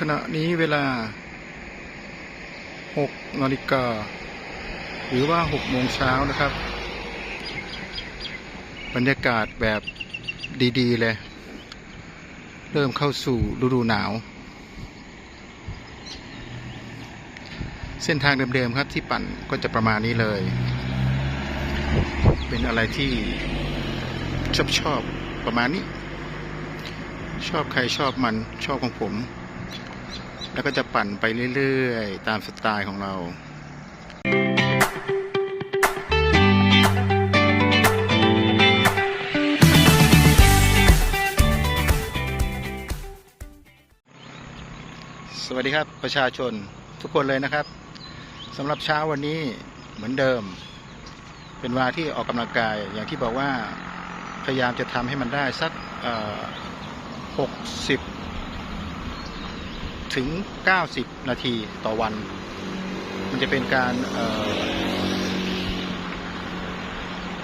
ขณะนี้เวลา 6นาฬิกา หรือว่า 6 โมงเช้านะครับ บรรยากาศแบบดีๆ เลย เริ่มเข้าสู่ฤดูหนาว เส้นทางเดิมๆครับที่ปั่นก็จะประมาณนี้เลย เป็นอะไรที่ชอบชอบๆประมาณนี้ ชอบใครชอบมันชอบของผม แล้วก็จะปั่นไปเรื่อยๆ ตามสไตล์ของเราสวัสดีครับประชาชนทุกคนเลยนะครับสำหรับเช้าวันนี้เหมือนเดิม เป็นวาที่ออกกำลังกาย อย่างที่บอกว่าพยายามจะทำให้มันได้สักหกสิบ ถึง 90 นาทีต่อวัน มันจะเป็นการอ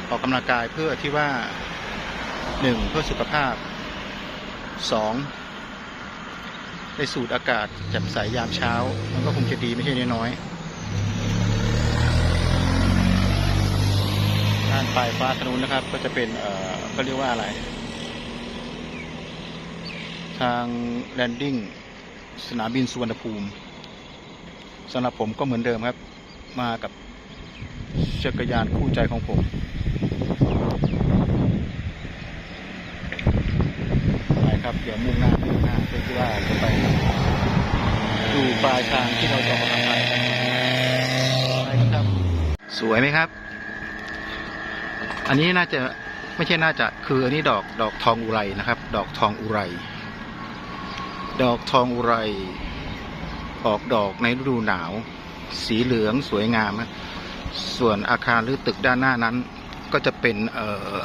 ออกกำลังกายเพื่อที่ว่าหนึ่งเพื่อสุขภาพสองได้สูดอากาศแจ่มใสยามเช้า มันก็คงจะดีไม่ใช่น้อยๆด้านปลายฟ้าทนู้นนะครับ ก็จะเป็นเอ่อก็เรียกว่าอะไร ทางแลนดิ้ง สนามบินสุวรรณภูมิสำหรับผมก็เหมือนเดิมครับ มากับจักรยานคู่ใจของผมไปครับเดี๋ยวมุ่งหน้ามุ่งหน้าเพื่อที่ว่าจะไปดูปลายทางที่เราจะออกกำงายกันไปครับ สวยไหมครับ อันนี้น่าจะไม่ใช่น่าจะคืออันนี้ดอกดอกทองอุไรนะครับ ดอกทองอุไร ดอกทองอุไร ออกดอกในฤดูหนาว สีเหลืองสวยงามครับส่วนอาคารหรือตึกด้านหน้านั้น ก็จะเป็นออ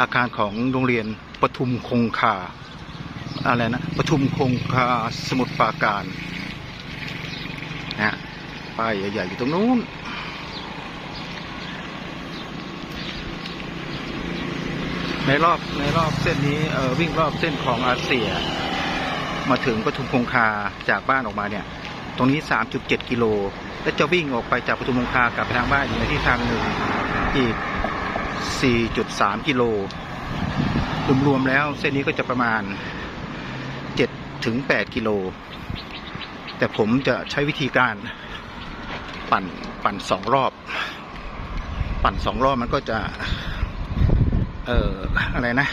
อาคารของโรงเรียนปทุมคงคาอะไรนะปทุมคงคาสมุทรปราการนะฮะป้ายใหญ่ๆอยู่ตรงนู้น ในรอบในรอบเส้นนี้เออวิ่งรอบเส้นของอาเซีย มาถึงปทุมคงคาจากบ้านออกมาเนี่ย ตรงนี้ 3.7 กิโล และจะวิ่งออกไปจากปทุมคงคากลับไปทางบ้านอีกในที่ทางหนึ่งอีก 4.3 กิโลรวมๆแล้วเส้นนี้ก็จะประมาณ 7 ถึง 8 กิโล แต่ผมจะใช้วิธีการปั่นปั่นสองรอบ ปั่นสองรอบมันก็จะ อ่ออะไรนะ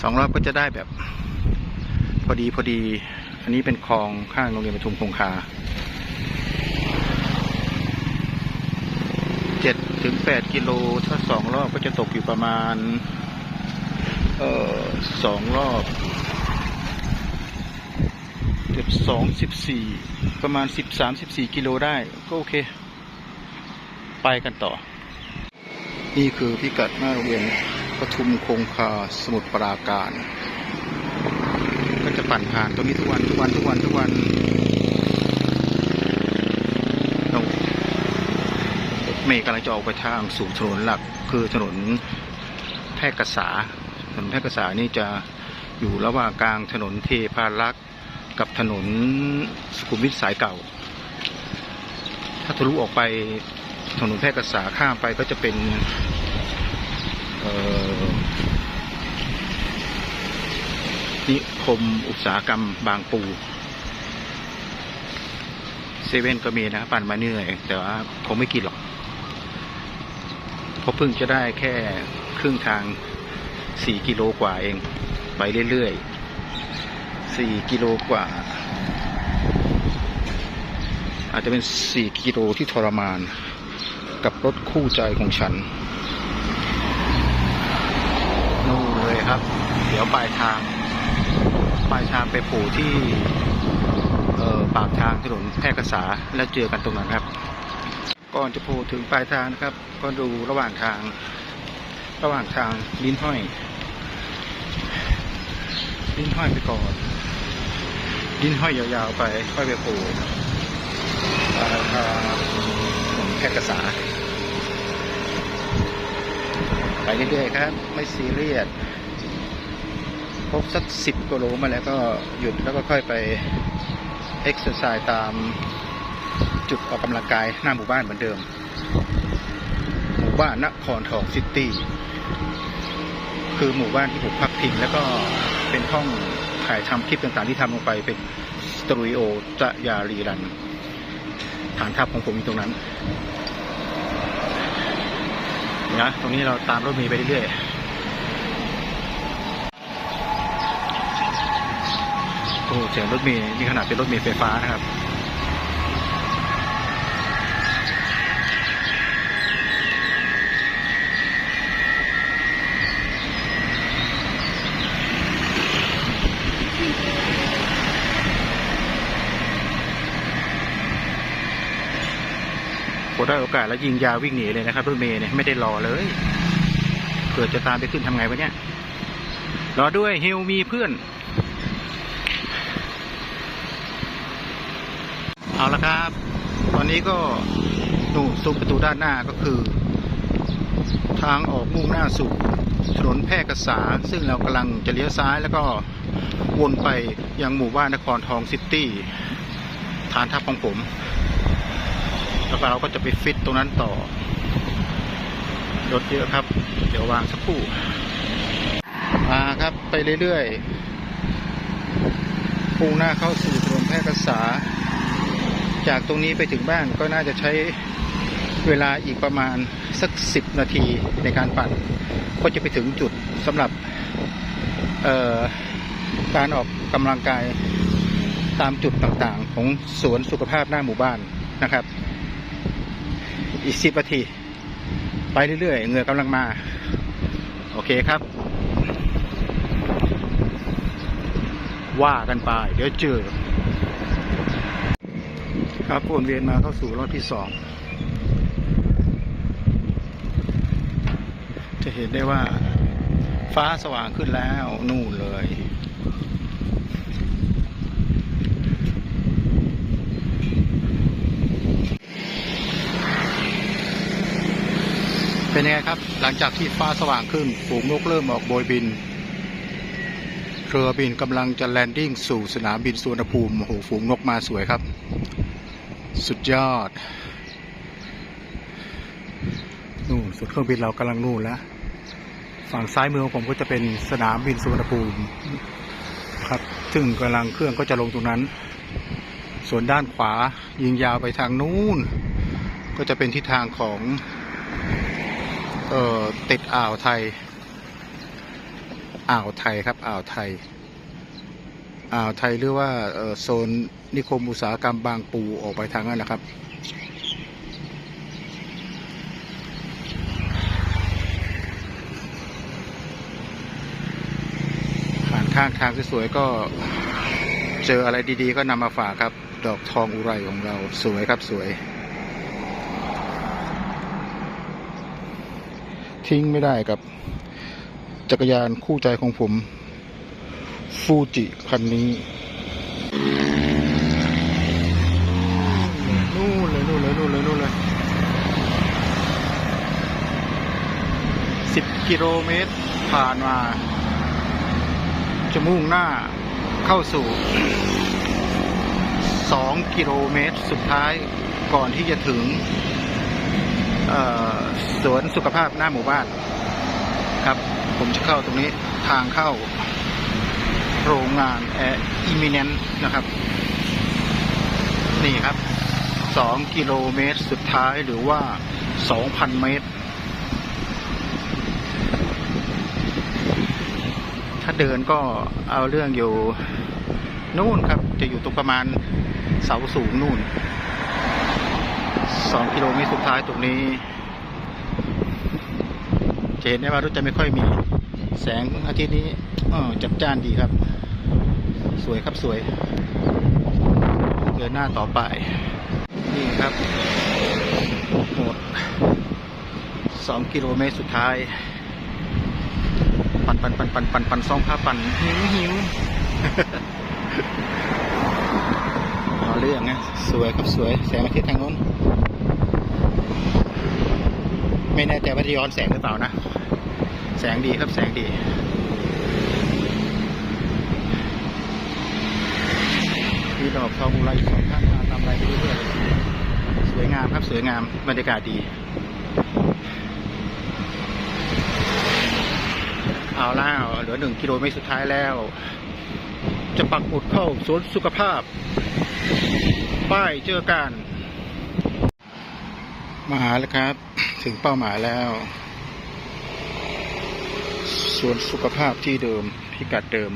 สองรอบก็จะได้แบบ พอดีพอดี อันนี้เป็นคลองข้างโรงเรียนปทุมคงคาเจ็ดถึงแปดกิโลถ้าสองรอบก็จะตกอยู่ประมาณ เอ่อสองรอบเจ็ดสองสิบสี่ประมาณสิบสามสิบสี่กิโลได้ก็โอเค ไปกันต่อ นี่คือพิกัดหน้าโรงเรียนปทุมคงคาสมุทรปราการ ก็จะปั่นผ่านตรงนี้ทุกวันทุกวันทุกวันทุกวันเมย์กำลังจะออกไปทางสู่ถนนหลัก คือถนนแพร่กษาถนนแพร่กษานี่จะอยู่ระหว่างกลางถนนเทพารักษ์กับถนนสุขุมวิทสายเก่า ถ้าทะลุออกไป ถนนแพร่กษาข้ามไปก็จะเป็นนิคมอุตสาหกรรมบางปูเซเว่นก็มีนะปั่นมาเหนื่อย แต่ว่าคงไม่กินหรอกเพราะเพิ่งจะได้แค่ครึ่งทางสี่กิโลกว่าเอง ไปเรื่อยๆสี่กิโลกว่า อาจจะเป็นสี่กิโลที่ทรมาน กับรถคู่ใจของฉันนู่นเลยครับ เดี๋ยวปลายทาง ปลายทางไปผล่ที่เอ่อปากทางถนนแพร่กษาแล้วเจอกันตรงนั้นครับ ก่อนจะผล่ถึงปลายทางนะครับ ก็ดูระหว่างทาง ระหว่างทางลิ้นห้อย ลิ้นห้อยไปก่อน ลิ้นห้อยยาวๆไป ค่อยไปผล่ปลายทาง ถนนแพร่กษาไปเรื่อยๆครับ ไม่ซีเรียสรบสักสิบกิโลมาแล้วก็หยุดแล้วก็ค่อยไปเอ็กซ์ไซส์ตามจุดออกกำลังกายหน้าหมู่บ้านเหมือนเดิม หมู่บ้านนครทองซิตี้ คือหมู่บ้านที่ผมพักพิงแล้วก็เป็นห้องถ่ายทำคลิปต่างๆที่ทำลงไปเป็นสตูดิโอจะยารีรัน ฐานทัพของผมอยู่ตรงนั้น นะตรงนี้เราตามรถเมล์ไปเรื่อยๆโอ้เสียงรถเมล์นี่ขนาดเป็นรถเมล์ไฟฟ้านะครับ พอได้โอกาสแล้วยิงยาววิ่งหนีเลยนะครับรถเมย์เนี่ยไม่ได้รอเลยเผื่อจะตามไปขึ้นทำไงวะเนี่ยรอด้วยเฮิวมีเพื่อน เอาละครับ ตอนนี้ก็นู่นซุ้มประตูด้านหน้าก็คือ ทางออกมุ่งหน้าสู่ถนนแพร่กษา ซึ่งเรากำลังจะเลี้ยวซ้ายแล้วก็วนไปยังหมู่บ้านนครทองซิตี้ ฐานทัพของผม แล้วก็เราก็จะไปฟิตตรงนั้นต่อรถเยอะครับ เดี๋ยววางสักครู่มาครับไปเรื่อยๆพุ่งหน้าเข้าสู่ถนนแพร่กษา จากตรงนี้ไปถึงบ้านก็น่าจะใช้เวลาอีกประมาณสักสิบนาทีในการปั่น ก็จะไปถึงจุดสำหรับการออกกำลังกายตามจุดต่างๆ ของสวนสุขภาพหน้าหมู่บ้านนะครับ อีกสิบนาที ไปเรื่อยๆ เงือกำลังมา โอเคครับ ว่ากันไป เดี๋ยวเจอ ครับวนเวียนมาเข้าสู่รอบที่สองจะเห็นได้ว่าฟ้าสว่างขึ้นแล้วนู่นเลย เป็นยังไงครับ หลังจากที่ฟ้าสว่างขึ้นฝูงนกเริ่มออกโบยบิน เครือบินกำลังจะแลนดิ้งสู่สนามบินสุวรรณภูมิโอ้โหฝูงนกมาสวยครับ สุดยอด นู่นสุดเครื่องบินเรากำลังนู่นแล้ว ฝั่งซ้ายมือของผมก็จะเป็นสนามบินสุวรรณภูมิครับ ซึ่งกำลังเครื่องก็จะลงตรงนั้น ส่วนด้านขวายิงยาวไปทางนู้น ก็จะเป็นทิศทางของ ออติดอ่าวไทย อ่าวไทยครับ อ่าวไทย อ่าวไทยหรือว่าเออโซนนิคมอุตสาหกรรมบางปูออกไปทางนั้นนะครับ ผ่านข้างทางสวยๆก็เจออะไรดีๆ ก็นำมาฝากครับ ดอกทองอุไรของเราสวยครับสวย ทิ้งไม่ได้กับ จักรยานคู่ใจของผม ฟูจิคันนี้นู่นเลยนู่นเลยนู่นเลยนู่นเลยสิบกิโลเมตรผ่านมา จะมุ่งหน้าเข้าสู่สองกิโลเมตรสุดท้ายก่อนที่จะถึง สวนสุขภาพหน้าหมู่บ้านครับ ผมจะเข้าตรงนี้ทางเข้า โรงงานแอร์อิมิเนนนะครับ นี่ครับสองกิโลเมตรสุดท้ายหรือว่าสองพันเมตร ถ้าเดินก็เอาเรื่องอยู่นู่นครับ จะอยู่ตรงประมาณเสาสูงนู่น สองกิโลเมตรสุดท้ายตรงนี้ จะเห็นได้ว่ารถจะไม่ค่อยมีแสงอาทิตย์นี้อ้อจับจ้านดีครับ สวยครับสวย เดินหน้าต่อไป นี่ครับหมดสองกิโลเมตรสุดท้าย ปันปันปันปันปันปันสองผ้าปันหิวหิวเอาเรื่องไงสวยครับสวย แสงอาทิตย์ทางโน้น ไม่แน่ใจว่าจะย้อนแสงหรือเปล่านะ แสงดีครับแสงดีมีดอกทองอุไรสองข้างทางตามไรเรื่อยๆสวยงามครับสวยงามบรรยากาศดีเอาแล้วเหลือหนึ่งกิโลเมตรสุดท้ายแล้ว จะปักหมุดเข้าสวนสุขภาพ ป้ายเจอกัน มาหาแล้วครับ ถึงเป้าหมายแล้ว ส่วนสุขภาพที่เดิมพิกัดเดิม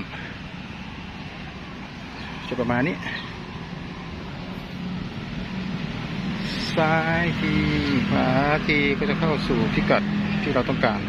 จะประมาณนี้ ซ้ายทีขวาทีก็จะเข้าสู่พิกัดที่เราต้องการ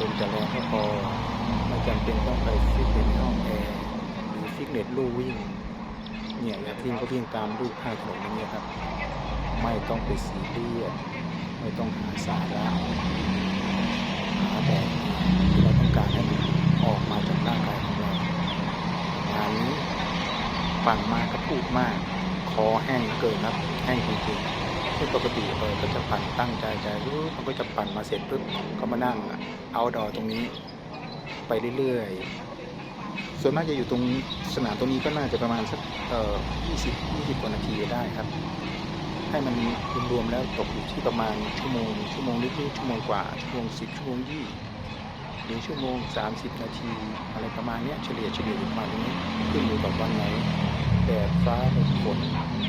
ลมจะแรงก็พอไม่จำเป็นต้องไปฟิตเนสในห้องแอร์หรือฟิตเนสลู่วิ่ง เนี่ยอยากวิ่งก็วิ่งตามลูกข้างถนนอย่างเงี้ยครับ ไม่ต้องไปซีเรียสไม่ต้องหาสาระหาแต่ที่เราต้องการให้มันออกมาจากร่างกายของเรางานนี้ปั่นมากก็พูดมาก คอแห้งเกินครับแห้งจริงๆ ซึ่งปกติเออก็จะปั่นตั้งใจใจรู้มันก็จะปั่นมาเสร็จปุ๊บก็มานั่งเอาดอตรงนี้ ไปเรื่อยๆ ส่วนมากจะอยู่ตรงสนามตรงนี้ก็น่าจะประมาณสักเอ่อ20 20กว่านาทีได้ครับ ให้มันรวมๆแล้วตกอยู่ที่ประมาณชั่วโมงชั่วโมงนิดๆชั่วโมงกว่าชั่วโมง10ชั่วโมง20หรือชั่วโมง 30 นาที อะไรประมาณเนี้ยเฉลี่ยเฉลี่ยประมาณนี้ขึ้นอยู่กับวันไหนแดดฟ้าฝน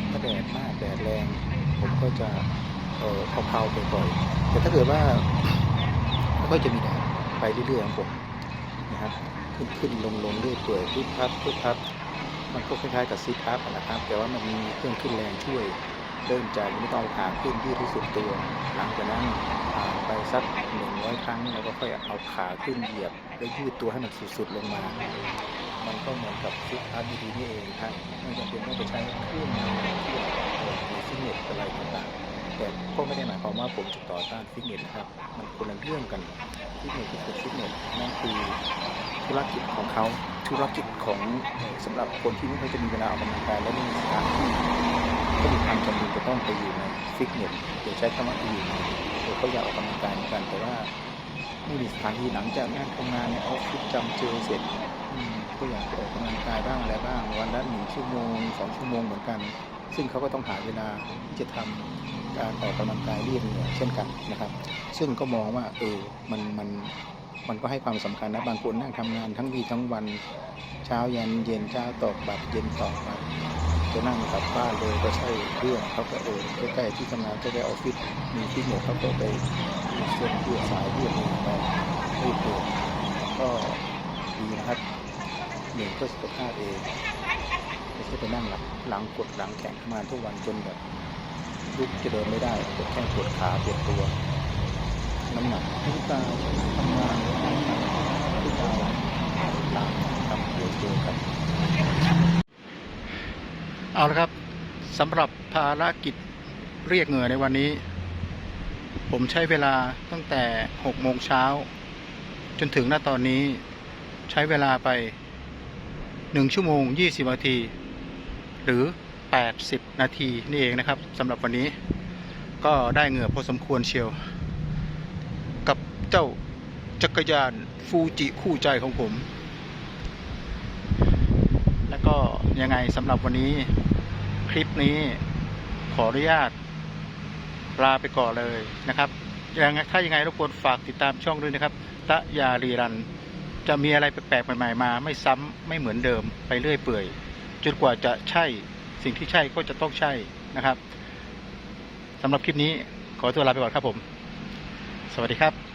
ถ้าแดดมากแดดแรง ผมก็จะเอ่อเผาๆไปบ่อยๆแต่ถ้าเกิดว่าไม่ค่อยจะมีแดดไปเรื่อยๆของผมนะครับ ขึ้นขึ้นลงลงเรื่อยเปื่อยพุบพับพุบพับมันก็คล้ายๆกับซิทอัพนะครับแต่ว่ามันมีเครื่องขึ้นแรงช่วยเริ่มจากไม่ต้องเอาขาขึ้นยืดที่สุดตัว หลังจากนั้นผ่านไปสักหนึ่งร้อยครั้งเราก็ค่อยเอาขาขึ้นเหยียบ แล้วยืดตัวให้มันสุดๆลงมา มันก็เหมือนกับซิทอัพดีๆนี่เองครับไม่จำเป็นต้องไปใช้เครื่องมือที่เอ่อฟิตเนสอะไรต่างๆแต่ก็ไม่ได้หมายความว่าผมจะต่อต้านฟิตเนสนะครับมันคนละเรื่องกันฟิตเนสคือฟิตเนสนั่นคือธุรกิจของเขาธุรกิจของเอ่อสำหรับคนที่ไม่ค่อยจะมีเวลาออกกำลังกายและไม่มีสถานที่ก็มีความจำเป็นจะต้องไปอยู่ในฟิตเนสเดี๋ยวใช้คำว่าไปอยู่ในเดี๋ยวเขาอยากออกกำลังกายเหมือนกันแต่ว่าไม่มีสถานที่หลังจากงานทำงานในออฟฟิศจำเจอเสร็จ ก็อยากออกกำลังกายบ้างอะไรบ้าง วันละหนึ่งชั่วโมงสองชั่วโมงเหมือนกัน ซึ่งเขาก็ต้องหาเวลาที่จะทำการออกกำลังกายเรียกเหงื่อเช่นกันนะครับ ซึ่งก็มองว่าเออมันมันมันก็ให้ความสำคัญนะบางคนนั่งทำงานทั้งวีทั้งวันเช้ายันเย็นเช้าตกบัตรเย็นตกบัตรจะนั่งกลับบ้านเลยก็ใช่เรื่องเขาก็เออใกล้ๆที่ทำงานก็ได้ออฟฟิศมีฟิตเนสเขาก็ไปเส้นเพื่อสายเพื่อนี้ไปรีบเดินก็ดีนะครับ หนึ่งเพื่อสุขภาพเองไม่ใช่ไปนั่งหลังหลังกดหลังแข็งทำงานทุกวันจนแบบลุกจะเดินไม่ได้ปวดแข้งปวดขาปวดตัว น้ำหนักทุกตาทำงานทุกตาตามทำเดี๋ยวเจอกันเอาละครับสำหรับภารกิจเรียกเหงื่อในวันนี้ ผมใช้เวลาตั้งแต่6โมงเช้า จนถึงณตอนนี้ใช้เวลาไป 1 ชั่วโมง 20 นาที หรือ 80 นาทีนี่เองนะครับสำหรับวันนี้ก็ได้เหงื่อพอสมควรเชียว กับเจ้าจักรยานฟูจิคู่ใจของผม แล้วก็ยังไงสำหรับวันนี้ คลิปนี้ขออนุญาตลาไปก่อนเลยนะครับยังถ้ายังไงรบกวนฝากติดตามช่องด้วยนะครับตะยารีรัน จะมีอะไรแปลกๆใหม่ๆมา ไม่ซ้ำไม่เหมือนเดิมไปเรื่อยเปื่อยจนกว่าจะใช่สิ่งที่ใช่ก็จะต้องใช่นะครับสำหรับคลิปนี้ขอตัวลาไปก่อนครับผม สวัสดีครับ